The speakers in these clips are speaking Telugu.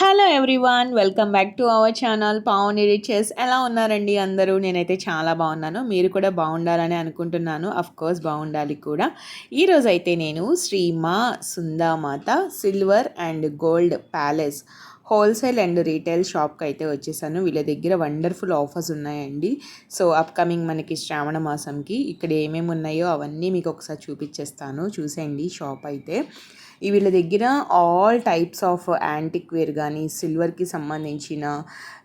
Hello everyone welcome back to our channel Pavani riches. ఎలా ఉన్నారండి అందరూ? నేనైతే చాలా బాగున్నాను. మీరు కూడా బాగుండాలని అనుకుంటున్నాను. అఫ్ కోర్స్ బాగుండాలి కూడా. ఈరోజైతే నేను శ్రీమా సుందామాత silver and gold palace wholesale and retail షాప్కి అయితే వచ్చేసాను. వీళ్ళ దగ్గర వండర్ఫుల్ ఆఫర్స్ ఉన్నాయండి. సో అప్కమింగ్ మనకి శ్రావణ మాసంకి ఇక్కడ ఏమేమి ఉన్నాయో అవన్నీ మీకు ఒకసారి చూపించేస్తాను చూసేయండి షాప్ అయితే. వీళ్ళ దగ్గర all types of antique ware కానీ సిల్వర్కి సంబంధించిన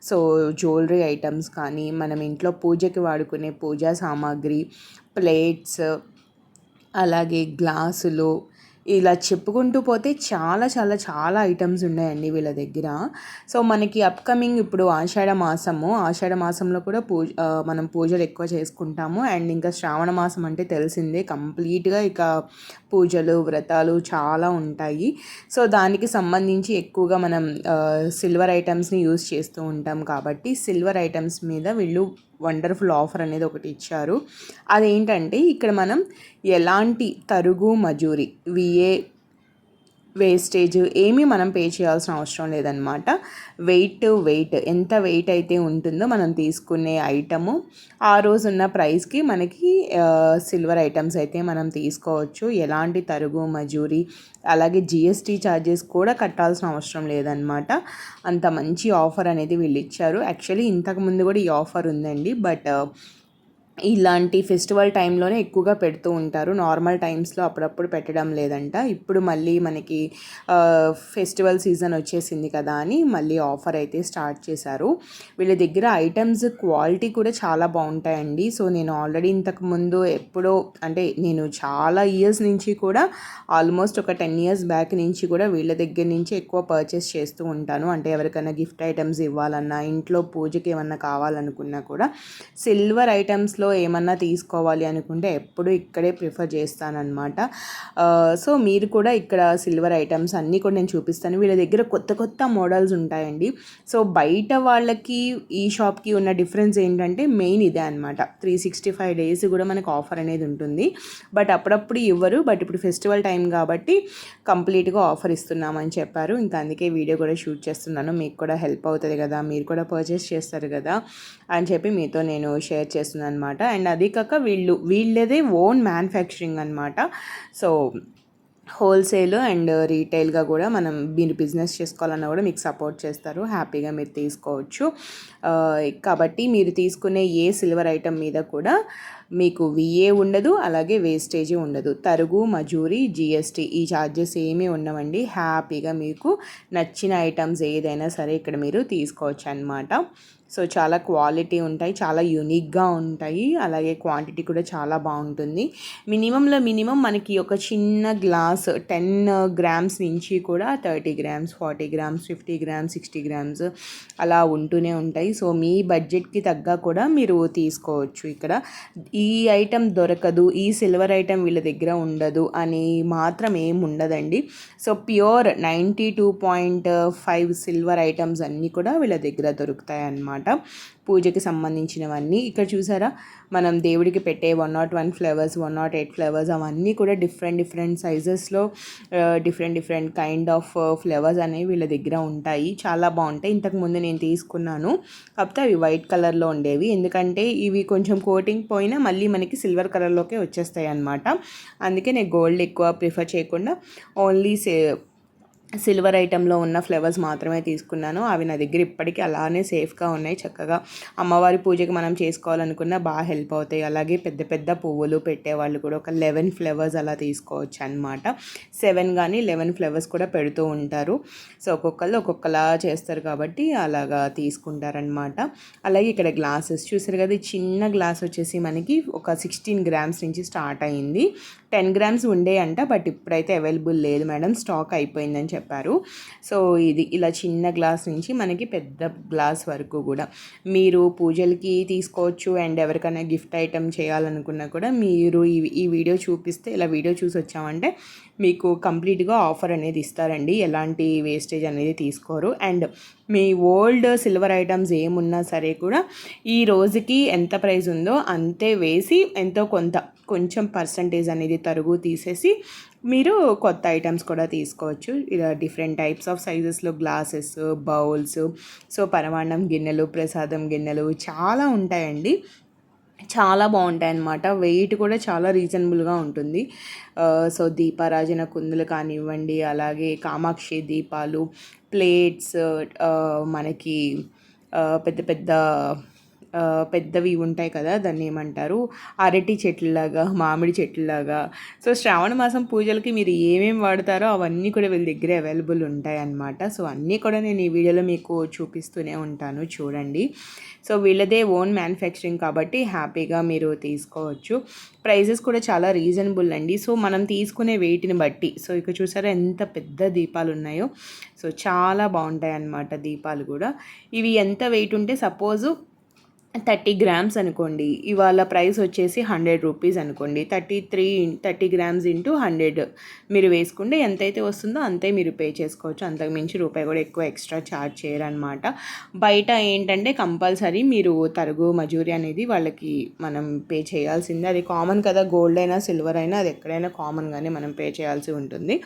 సో జ్యువెలరీ ఐటమ్స్ కానీ మనం ఇంట్లో పూజకి వాడుకునే పూజా సామాగ్రి ప్లేట్స్ అలాగే గ్లాసులు ఇలా చెప్పుకుంటూ పోతే చాలా చాలా చాలా ఐటమ్స్ ఉన్నాయండి వీళ్ళ దగ్గర. సో మనకి అప్కమింగ్ ఇప్పుడు ఆషాఢ మాసము. ఆషాఢ మాసంలో కూడా పూజ మనం పూజలు ఎక్కువ చేసుకుంటాము. అండ్ ఇంకా శ్రావణ మాసం అంటే తెలిసిందే కంప్లీట్గా ఇక పూజలు వ్రతాలు చాలా ఉంటాయి. సో దానికి సంబంధించి ఎక్కువగా మనం సిల్వర్ ఐటమ్స్ని యూస్ చేస్తూ ఉంటాం కాబట్టి సిల్వర్ ఐటమ్స్ మీద వీళ్ళు వండర్ఫుల్ ఆఫర్ అనేది ఒకటి ఇచ్చారు. అదేంటంటే ఇక్కడ మనం ఎలాంటి తరుగు మజూరి విఏ వేస్టేజ్ ఏమీ మనం పే చేయాల్సిన అవసరం లేదనమాట వెయిట్ వెయిట్ ఎంత వెయిట్ అయితే ఉంటుందో మనం తీసుకునే ఐటము ఆ రోజు ఉన్న ప్రైస్కి మనకి సిల్వర్ ఐటమ్స్ అయితే మనం తీసుకోవచ్చు. ఎలాంటి తరుగు మజూరి అలాగే జిఎస్టీ ఛార్జెస్ కూడా కట్టాల్సిన అవసరం లేదనమాట అంత మంచి ఆఫర్ అనేది వీళ్ళు ఇచ్చారు. యాక్చువల్లీ ఇంతకుముందు కూడా ఈ ఆఫర్ ఉందండి. బట్ ఇలాంటి ఫెస్టివల్ టైంలోనే ఎక్కువగా పెడుతూ ఉంటారు. నార్మల్ టైమ్స్లో అప్పుడప్పుడు పెట్టడం లేదంట. ఇప్పుడు మళ్ళీ మనకి ఫెస్టివల్ సీజన్ వచ్చేసింది కదా అని మళ్ళీ ఆఫర్ అయితే స్టార్ట్ చేశారు. వీళ్ళ దగ్గర ఐటమ్స్ క్వాలిటీ కూడా చాలా బాగుంటాయండి. సో నేను ఆల్రెడీ ఇంతకుముందు ఎప్పుడో అంటే నేను చాలా ఇయర్స్ నుంచి కూడా ఆల్మోస్ట్ ఒక టెన్ ఇయర్స్ బ్యాక్ నుంచి కూడా వీళ్ళ దగ్గర నుంచి ఎక్కువ పర్చేస్ చేస్తూ ఉంటాను. అంటే ఎవరికైనా గిఫ్ట్ ఐటమ్స్ ఇవ్వాలన్నా ఇంట్లో పూజకి ఏమన్నా కావాలనుకున్నా కూడా సిల్వర్ ఐటమ్స్లో ఇంట్లో ఏమన్నా తీసుకోవాలి అనుకుంటే ఎప్పుడు ఇక్కడే ప్రిఫర్ చేస్తానన్నమాట. సో మీరు కూడా ఇక్కడ సిల్వర్ ఐటమ్స్ అన్నీ కూడా నేను చూపిస్తాను. వీళ్ళ దగ్గర కొత్త కొత్త మోడల్స్ ఉంటాయండి. సో బయట వాళ్ళకి ఈ షాప్కి ఉన్న డిఫరెన్స్ ఏంటంటే మెయిన్ ఇదే అనమాట త్రీ సిక్స్టీ ఫైవ్ డేస్ కూడా మనకు ఆఫర్ అనేది ఉంటుంది. బట్ అప్పుడప్పుడు ఇవ్వరు. బట్ ఇప్పుడు ఫెస్టివల్ టైం కాబట్టి కంప్లీట్గా ఆఫర్ ఇస్తున్నామని చెప్పారు. ఇంకా అందుకే వీడియో కూడా షూట్ చేస్తున్నాను. మీకు కూడా హెల్ప్ అవుతుంది కదా. మీరు కూడా పర్చేస్ చేస్తారు కదా అని చెప్పి మీతో నేను షేర్ చేస్తున్నాను అనమాట అనమాట అండ్ అది కాక వీళ్ళు వీళ్ళదే ఓన్ మ్యానుఫ్యాక్చరింగ్ అనమాట సో హోల్సేల్ అండ్ రీటైల్గా కూడా మనం మీరు బిజినెస్ చేసుకోవాలన్నా కూడా మీకు సపోర్ట్ చేస్తారు. హ్యాపీగా మీరు తీసుకోవచ్చు. కాబట్టి మీరు తీసుకునే ఏ సిల్వర్ ఐటమ్ మీద కూడా మీకు విఏ ఉండదు అలాగే వేస్టేజీ ఉండదు. తరుగు మజూరి జిఎస్టీ ఈ ఛార్జెస్ ఏమీ ఉండవండి. హ్యాపీగా మీకు నచ్చిన ఐటమ్స్ ఏదైనా సరే ఇక్కడ మీరు తీసుకోవచ్చు అనమాట సో చాలా క్వాలిటీ ఉంటాయి చాలా యూనిక్గా ఉంటాయి. అలాగే క్వాంటిటీ కూడా చాలా బాగుంటుంది. మినిమంలో మినిమం మనకి ఒక చిన్న గ్లాస్ టెన్ గ్రామ్స్ నుంచి కూడా thirty grams forty grams fifty grams sixty grams అలా ఉంటూనే ఉంటాయి. సో మీ బడ్జెట్కి తగ్గ కూడా మీరు తీసుకోవచ్చు ఇక్కడ. ఈ ఐటెం దొరకదు ఈ సిల్వర్ ఐటెం వీళ్ళ దగ్గర ఉండదు అని మాత్రం ఏం ఉండదండి so pure ninety two point five silver items అన్నీ కూడా వీళ్ళ దగ్గర దొరుకుతాయి అన్నమాట పూజకి సంబంధించినవన్నీ. ఇక్కడ చూసారా? మనం దేవుడికి పెట్టే one not one flavours one not eight flavours అవన్నీ కూడా different different సైజెస్లో different different kind of flavours అనేవి వీళ్ళ దగ్గర ఉంటాయి. చాలా బాగుంటాయి. ఇంతకుముందు నేను తీసుకున్నాను. కాకపోతే అవి వైట్ కలర్లో ఉండేవి. ఎందుకంటే ఇవి కొంచెం కోటింగ్ పోయినా మళ్ళీ మనకి సిల్వర్ కలర్లోకే వచ్చేస్తాయి అనమాట అందుకే నేను గోల్డ్ ఎక్కువ ప్రిఫర్ చేయకుండా ఓన్లీ సే సిల్వర్ ఐటెంలో ఉన్న ఫ్లేవర్స్ మాత్రమే తీసుకున్నాను. అవి నా దగ్గర ఇప్పటికీ అలానే సేఫ్గా ఉన్నాయి. చక్కగా అమ్మవారి పూజకి మనం చేసుకోవాలనుకున్న బాగా హెల్ప్ అవుతాయి. అలాగే పెద్ద పెద్ద పువ్వులు పెట్టేవాళ్ళు కూడా ఒక లెవెన్ ఫ్లేవర్స్ అలా తీసుకోవచ్చు అనమాట సెవెన్ కానీ లెవెన్ ఫ్లేవర్స్ కూడా పెడుతూ ఉంటారు. సో ఒక్కొక్కళ్ళు ఒక్కొక్కలా చేస్తారు కాబట్టి అలాగా తీసుకుంటారనమాట అలాగే ఇక్కడ గ్లాసెస్ చూసారు కదా చిన్న గ్లాస్ వచ్చేసి మనకి ఒక సిక్స్టీన్ గ్రామ్స్ నుంచి స్టార్ట్ అయింది. టెన్ గ్రామ్స్ ఉండే అంట బట్ ఇప్పుడైతే అవైలబుల్ లేదు మేడం స్టాక్ అయిపోయిందని చెప్పారు. సో ఇది ఇలా చిన్న గ్లాస్ నుంచి మనకి పెద్ద గ్లాస్ వరకు కూడా. మీరు పూజలకి తీసుకోవచ్చు అండ్ ఎవరికైనా గిఫ్ట్ ఐటమ్ చేయాలనుకున్నా కూడా మీరు ఈ ఈ వీడియో చూపిస్తే ఇలా వీడియో చూసి వచ్చామంటే మీకు కంప్లీట్గా ఆఫర్ అనేది ఇస్తారండి. ఎలాంటి వేస్టేజ్ అనేది తీసుకోరు. అండ్ మీ ఓల్డ్ సిల్వర్ ఐటమ్స్ ఏమున్నా సరే కూడా ఈ రోజుకి ఎంత ప్రైస్ ఉందో అంతే వేసి ఎంతో కొంత కొంచెం పర్సంటేజ్ అనేది తరుగు తీసేసి మీరు కొత్త ఐటమ్స్ కూడా తీసుకోవచ్చు. ఇలా డిఫరెంట్ టైప్స్ ఆఫ్ సైజెస్లో గ్లాసెస్ బౌల్స్ సో పరమాన్నం గిన్నెలు ప్రసాదం గిన్నెలు చాలా ఉంటాయండి. చాలా బాగుంటాయి అన్నమాట వెయిట్ కూడా చాలా రీజనబుల్గా ఉంటుంది. సో దీపారాజన కుందులు కానివ్వండి అలాగే కామాక్షి దీపాలు ప్లేట్స్ మనకి పెద్ద పెద్ద పెద్దవి ఉంటాయి కదా దాన్ని ఏమంటారు? అరటి చెట్లలాగా మామిడి చెట్లలాగా. సో శ్రావణ మాసం పూజలకి మీరు ఏమేమి వాడతారో అవన్నీ కూడా వీళ్ళ దగ్గర అవైలబుల్ ఉంటాయి అన్నమాట. సో అన్నీ కూడా నేను ఈ వీడియోలో మీకు చూపిస్తూనే ఉంటాను చూడండి. సో వీళ్ళదే ఓన్ మ్యానుఫ్యాక్చరింగ్ కాబట్టి హ్యాపీగా మీరు తీసుకోవచ్చు. ప్రైజెస్ కూడా చాలా రీజనబుల్ అండి. సో మనం తీసుకునే వెయిట్ని బట్టి సో ఇక చూసారా ఎంత పెద్ద దీపాలు ఉన్నాయో. సో చాలా బాగుంటాయి అన్నమాట దీపాలు కూడా. ఇవి ఎంత వెయిట్ ఉంటే సపోజు థర్టీ గ్రామ్స్ అనుకోండి. ఇవాళ ప్రైస్ వచ్చేసి హండ్రెడ్ రూపీస్ అనుకోండి. Thirty three thirty grams into hundred. మీరు వేసుకుంటే ఎంతైతే వస్తుందో అంతే మీరు పే చేసుకోవచ్చు. అంతకు మించి రూపాయి కూడా ఎక్కువ ఎక్స్ట్రా ఛార్జ్ చేయరనమాట బయట ఏంటంటే కంపల్సరీ మీరు తరుగు మజూరి అనేది వాళ్ళకి మనం పే చేయాల్సిందే. అది కామన్ కదా. గోల్డ్ అయినా సిల్వర్ అయినా అది ఎక్కడైనా కామన్గానే మనం పే చేయాల్సి ఉంటుంది.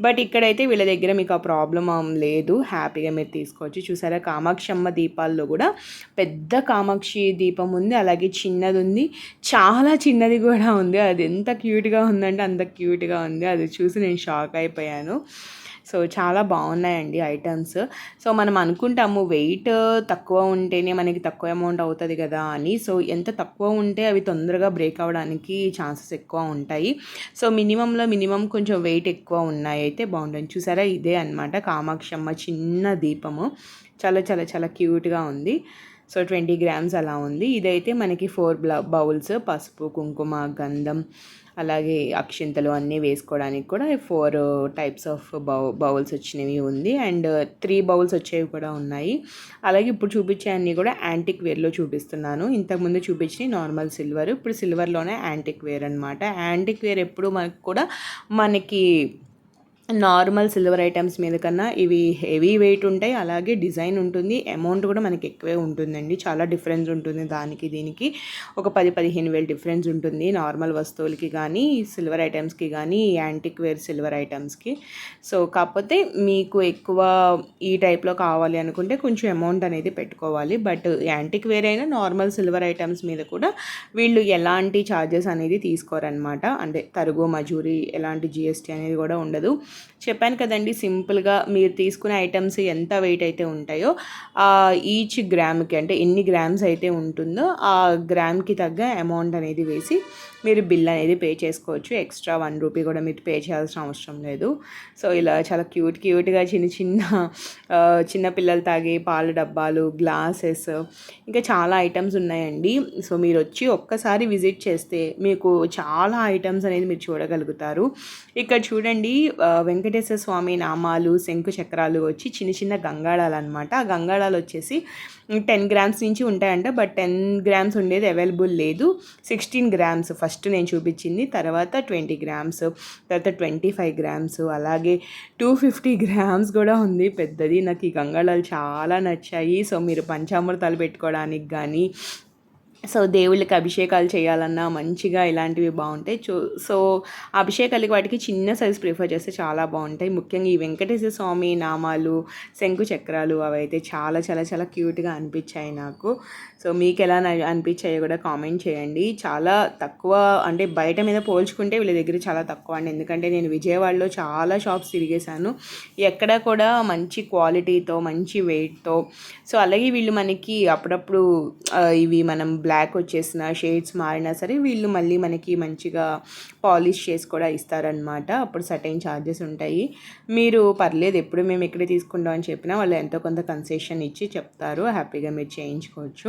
బట్ ఇక్కడైతే వీళ్ళ దగ్గర మీకు ఆ ప్రాబ్లం లేదు. హ్యాపీగా మీరు తీసుకోవచ్చు. చూసారా? కామాక్షమ్మ దీపాల్లో కూడా పెద్ద కామాక్ష కామాక్షి దీపం ఉంది అలాగే చిన్నది ఉంది. చాలా చిన్నది కూడా ఉంది. అది ఎంత క్యూట్గా ఉందంటే అంత క్యూట్గా ఉంది. అది చూసి నేను షాక్ అయిపోయాను. సో చాలా బాగున్నాయండి ఐటమ్స్. సో మనం అనుకుంటాము వెయిట్ తక్కువ ఉంటేనే మనకి తక్కువ అమౌంట్ అవుతుంది కదా అని. సో ఎంత తక్కువ ఉంటే అవి తొందరగా బ్రేక్ అవ్వడానికి ఛాన్సెస్ ఎక్కువ ఉంటాయి. సో మినిమంలో మినిమం కొంచెం వెయిట్ ఎక్కువ ఉన్నాయి. అయితే బాగుంటుంది. చూసారా? ఇదే అనమాట కామాక్షమ్మ చిన్న దీపము. చాలా చాలా చాలా క్యూట్గా ఉంది. సో ట్వంటీ గ్రామ్స్ అలా ఉంది. ఇదైతే మనకి ఫోర్ బౌల్స్ పసుపు కుంకుమ గంధం అలాగే అక్షింతలు అన్నీ వేసుకోవడానికి కూడా four types of bow bowls వచ్చినవి ఉంది. అండ్ త్రీ బౌల్స్ వచ్చేవి కూడా ఉన్నాయి. అలాగే ఇప్పుడు చూపించే అన్నీ కూడా యాంటిక్ వేర్లో చూపిస్తున్నాను. ఇంతకుముందు చూపించిన నార్మల్ సిల్వర్ ఇప్పుడు సిల్వర్లోనే యాంటిక్ వేర్ అనమాట యాంటిక్ వేర్ ఎప్పుడు మనకు కూడా మనకి నార్మల్ సిల్వర్ ఐటమ్స్ మీద కన్నా ఇవి హెవీ వెయిట్ ఉంటాయి అలాగే డిజైన్ ఉంటుంది. అమౌంట్ కూడా మనకి ఎక్కువే ఉంటుందండి. చాలా డిఫరెన్స్ ఉంటుంది దానికి దీనికి. ఒక పది పదిహేను వేలు డిఫరెన్స్ ఉంటుంది నార్మల్ వస్తువులకి కానీ సిల్వర్ ఐటమ్స్కి కానీ యాంటిక్ వేర్ సిల్వర్ ఐటమ్స్కి. సో కాకపోతే మీకు ఎక్కువ ఈ టైప్లో కావాలి అనుకుంటే కొంచెం అమౌంట్ అనేది పెట్టుకోవాలి. బట్ యాంటిక్ వేర్ అయినా నార్మల్ సిల్వర్ ఐటమ్స్ మీద కూడా వీళ్ళు ఎలాంటి ఛార్జెస్ అనేది తీసుకోరనమాట అంటే తరుగు మజూరి ఎలాంటి జిఎస్టీ అనేది కూడా ఉండదు. చెప్పాను కదండి సింపుల్గా మీరు తీసుకునే ఐటమ్స్ ఎంత వెయిట్ అయితే ఉంటాయో ఈచ్ గ్రామ్కి అంటే ఎన్ని గ్రామ్స్ అయితే ఉంటుందో ఆ గ్రామ్కి తగ్గ అమౌంట్ అనేది వేసి మీరు బిల్ అనేది పే చేసుకోవచ్చు. ఎక్స్ట్రా వన్ రూపీ కూడా మీరు పే చేయాల్సిన అవసరం లేదు. సో ఇలా చాలా క్యూట్ క్యూట్గా చిన్న చిన్న చిన్న పిల్లలు తాగే పాల డబ్బాలు గ్లాసెస్ ఇంకా చాలా ఐటమ్స్ ఉన్నాయండి. సో మీరు వచ్చి ఒక్కసారి విజిట్ చేస్తే మీకు చాలా ఐటమ్స్ అనేది మీరు చూడగలుగుతారు. ఇక్కడ చూడండి వెంకటేశ్వర స్వామి నామాలు శంకు చక్రాలు వచ్చి చిన్న చిన్న గంగాళాలు అనమాట ఆ గంగాళాలు వచ్చేసి టెన్ గ్రామ్స్ నుంచి ఉంటాయంట బట్ టెన్ గ్రామ్స్ ఉండేది అవైలబుల్ లేదు. సిక్స్టీన్ గ్రామ్స్ ఫస్ట్ నేను చూపించింది తర్వాత ట్వంటీ గ్రామ్స్ తర్వాత ట్వంటీ ఫైవ్ గ్రామ్స్ అలాగే టూ ఫిఫ్టీ గ్రామ్స్ కూడా ఉంది పెద్దది. నాకు ఈ గంగాళాలు చాలా నచ్చాయి. సో మీరు పంచామృతాలు పెట్టుకోవడానికి కానీ సో దేవుళ్ళకి అభిషేకాలు చేయాలన్నా మంచిగా ఇలాంటివి బాగుంటాయి. చూ సో అభిషేకాలకి వాటికి చిన్న సైజ్ ప్రిఫర్ చేస్తే చాలా బాగుంటాయి. ముఖ్యంగా ఈ వెంకటేశ్వర స్వామి నామాలు శంకు చక్రాలు అవి అయితే చాలా చాలా చాలా క్యూట్గా అనిపించాయి నాకు. సో మీకు ఎలా అనిపించాయో కూడా కామెంట్ చేయండి. చాలా తక్కువ అంటే బయట మీద పోల్చుకుంటే వీళ్ళ దగ్గర చాలా తక్కువ అండి. ఎందుకంటే నేను విజయవాడలో చాలా షాప్స్ తిరిగేశాను. ఎక్కడ కూడా మంచి క్వాలిటీతో మంచి వెయిట్తో సో అలాగే వీళ్ళు మనకి అప్పుడప్పుడు ఇవి మనం బ్లాక్ బ్లాక్ వచ్చేసిన షేడ్స్ మారినా సరే వీళ్ళు మళ్ళీ మనకి మంచిగా పాలిష్ చేసి కూడా ఇస్తారనమాట అప్పుడు సర్టైన్ ఛార్జెస్ ఉంటాయి. మీరు పర్లేదు ఎప్పుడు మేము ఇక్కడే తీసుకుంటాం అని చెప్పినా వాళ్ళు ఎంతో కొంత కన్సెషన్ ఇచ్చి చెప్తారు. హ్యాపీగా మీరు చేయించుకోవచ్చు.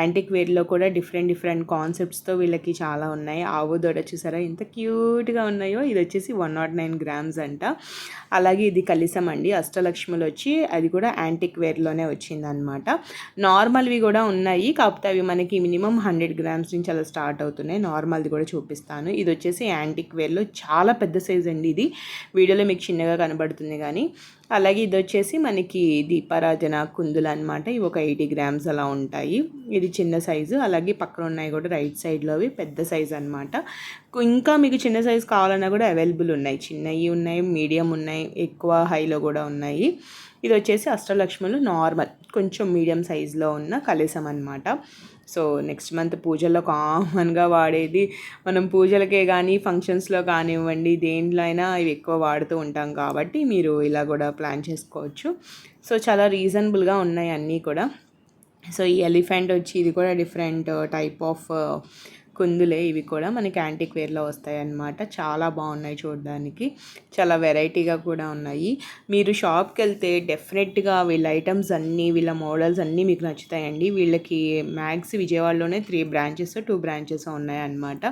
యాంటిక్ వేర్లో కూడా డిఫరెంట్ డిఫరెంట్ కాన్సెప్ట్స్తో వీళ్ళకి చాలా ఉన్నాయి. ఆవు దొడ చూసారా? ఎంత క్యూట్గా ఉన్నాయో. ఇది వచ్చేసి వన్ నాట్ నైన్ గ్రామ్స్ అంట. అలాగే ఇది కలిసం అండి. అష్టలక్ష్ములు వచ్చి అది కూడా యాంటిక్ వేర్లోనే వచ్చిందనమాట నార్మల్వి కూడా ఉన్నాయి. కాకపోతే అవి మనకి మినిమం హండ్రెడ్ గ్రామ్స్ నుంచి అలా స్టార్ట్ అవుతున్నాయి. నార్మల్ది కూడా చూపిస్తాను. ఇది వచ్చేసి యాంటిక్ వేర్లో చాలా పెద్ద సైజ్ అండి ఇది. వీడియోలో మీకు చిన్నగా కనబడుతుంది కానీ. అలాగే ఇది వచ్చేసి మనకి దీపారాజన కుందులు అనమాట ఇవి ఒక ఎయిటీ గ్రామ్స్ అలా ఉంటాయి. ఇది చిన్న సైజు. అలాగే పక్కన ఉన్నాయి కూడా రైట్ సైడ్లో అవి. పెద్ద సైజు అనమాట ఇంకా మీకు చిన్న సైజు కావాలన్నా కూడా అవైలబుల్ ఉన్నాయి. చిన్నవి ఉన్నాయి మీడియం ఉన్నాయి ఎక్కువ హైలో కూడా ఉన్నాయి. ఇది వచ్చేసి అష్టలక్ష్ములు నార్మల్ కొంచెం మీడియం సైజులో ఉన్న కలిసం అనమాట సో నెక్స్ట్ మంత్ పూజల్లో కామన్గా వాడేది మనం పూజలకే కానీ ఫంక్షన్స్లో కానివ్వండి దేంట్లో అయినా ఇవి ఎక్కువ వాడుతూ ఉంటాం కాబట్టి మీరు ఇలా కూడా ప్లాన్ చేసుకోవచ్చు. సో చాలా రీజనబుల్గా ఉన్నాయి అన్నీ కూడా. సో ఈ ఎలిఫెంట్ వచ్చి ఇది కూడా డిఫరెంట్ టైప్ ఆఫ్ కుందులే ఇవి కూడా మనకి యాంటిక్ వేర్లో వస్తాయి అన్నమాట చాలా బాగున్నాయి చూడడానికి. చాలా వెరైటీగా కూడా ఉన్నాయి. మీరు షాప్కి వెళ్తే డెఫినెట్గా వీళ్ళ ఐటమ్స్ అన్నీ వీళ్ళ మోడల్స్ అన్నీ మీకు నచ్చుతాయండి. వీళ్ళకి మ్యాక్స్ విజయవాడలోనే త్రీ బ్రాంచెస్ టూ బ్రాంచెస్ ఉన్నాయన్నమాట.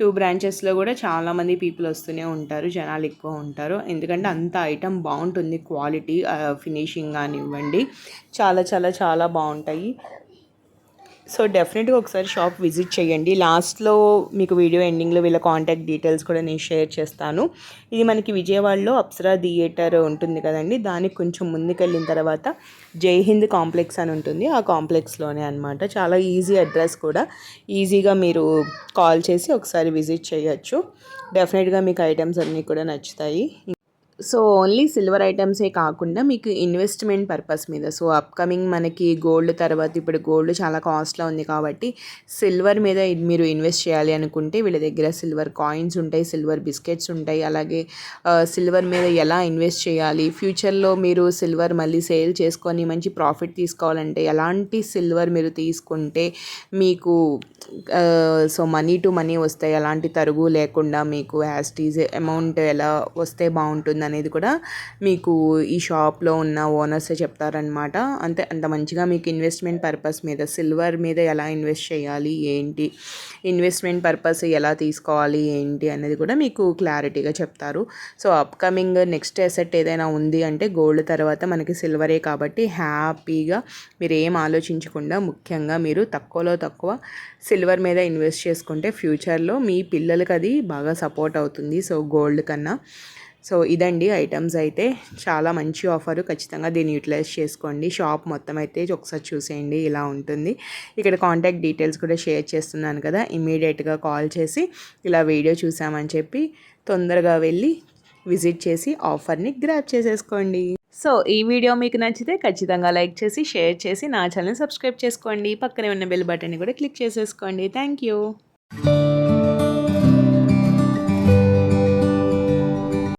టూ బ్రాంచెస్లో కూడా చాలామంది పీపుల్ వస్తూనే ఉంటారు జనాలు ఎక్కువ ఉంటారు. ఎందుకంటే అంత ఐటమ్ బాగుంటుంది క్వాలిటీ ఫినిషింగ్ కానివ్వండి. చాలా చాలా చాలా బాగుంటాయి. సో డెఫినెట్గా ఒకసారి షాప్ విజిట్ చేయండి. లాస్ట్లో మీకు వీడియో ఎండింగ్లో వీళ్ళ కాంటాక్ట్ డీటెయిల్స్ కూడా నేను షేర్ చేస్తాను. ఇది మనకి విజయవాడలో అప్సరా థియేటర్ ఉంటుంది కదండి. దానికి కొంచెం ముందుకెళ్ళిన తర్వాత జై హింద్ కాంప్లెక్స్ అని ఉంటుంది. ఆ కాంప్లెక్స్లోనే అనమాట చాలా ఈజీ అడ్రస్ కూడా. ఈజీగా మీరు కాల్ చేసి ఒకసారి విజిట్ చేయొచ్చు. డెఫినెట్గా మీకు ఐటమ్స్ అన్నీ కూడా నచ్చుతాయి. సో ఓన్లీ సిల్వర్ ఐటమ్సే కాకుండా మీకు ఇన్వెస్ట్మెంట్ పర్పస్ మీద. సో అప్కమింగ్ మనకి గోల్డ్ తర్వాత ఇప్పుడు గోల్డ్ చాలా కాస్ట్లో ఉంది కాబట్టి సిల్వర్ మీద మీరు ఇన్వెస్ట్ చేయాలి అనుకుంటే వీళ్ళ దగ్గర సిల్వర్ కాయిన్స్ ఉంటాయి సిల్వర్ బిస్కెట్స్ ఉంటాయి. అలాగే సిల్వర్ మీద ఎలా ఇన్వెస్ట్ చేయాలి? ఫ్యూచర్లో మీరు సిల్వర్ మళ్ళీ సేల్ చేసుకొని మంచి ప్రాఫిట్ తీసుకోవాలంటే ఎలాంటి సిల్వర్ మీరు తీసుకుంటే మీకు సో మనీ టు మనీ వస్తాయి. ఎలాంటి తరుగు లేకుండా మీకు యాస్టీజ్ అమౌంట్ ఎలా వస్తే బాగుంటుంది అనేది కూడా మీకు ఈ షాప్లో ఉన్న ఓనర్సే చెప్తారనమాట అంతే అంత మంచిగా మీకు ఇన్వెస్ట్మెంట్ పర్పస్ మీద సిల్వర్ మీద ఎలా ఇన్వెస్ట్ చేయాలి ఏంటి ఇన్వెస్ట్మెంట్ పర్పస్ ఎలా తీసుకోవాలి ఏంటి అనేది కూడా మీకు క్లారిటీగా చెప్తారు. సో అప్కమింగ్ నెక్స్ట్ ఎసెట్ ఏదైనా ఉంది అంటే గోల్డ్ తర్వాత మనకి సిల్వరే కాబట్టి హ్యాపీగా మీరు ఏం ఆలోచించకుండా ముఖ్యంగా మీరు తక్కువలో తక్కువ సిల్వర్ మీద ఇన్వెస్ట్ చేసుకుంటే ఫ్యూచర్లో మీ పిల్లలకి అది బాగా సపోర్ట్ అవుతుంది. సో గోల్డ్ కన్నా సో ఇదండి ఐటమ్స్ అయితే. చాలా మంచి ఆఫర్. ఖచ్చితంగా దీన్ని యూటిలైజ్ చేసుకోండి. షాప్ మొత్తం అయితే ఒకసారి చూసేయండి. ఇలా ఉంటుంది. ఇక్కడ కాంటాక్ట్ డీటెయిల్స్ కూడా షేర్ చేస్తున్నాను కదా. ఇమీడియట్గా కాల్ చేసి ఇలా వీడియో చూసామని చెప్పి తొందరగా వెళ్ళి విజిట్ చేసి ఆఫర్ని గ్రాప్ చేసేసుకోండి. సో ఈ వీడియో మీకు నచ్చితే ఖచ్చితంగా లైక్ చేసి షేర్ చేసి నా ఛానల్ సబ్స్క్రైబ్ చేసుకోండి. పక్కనే ఉన్న బెల్ బటన్ని కూడా క్లిక్ చేసేసుకోండి. Thank you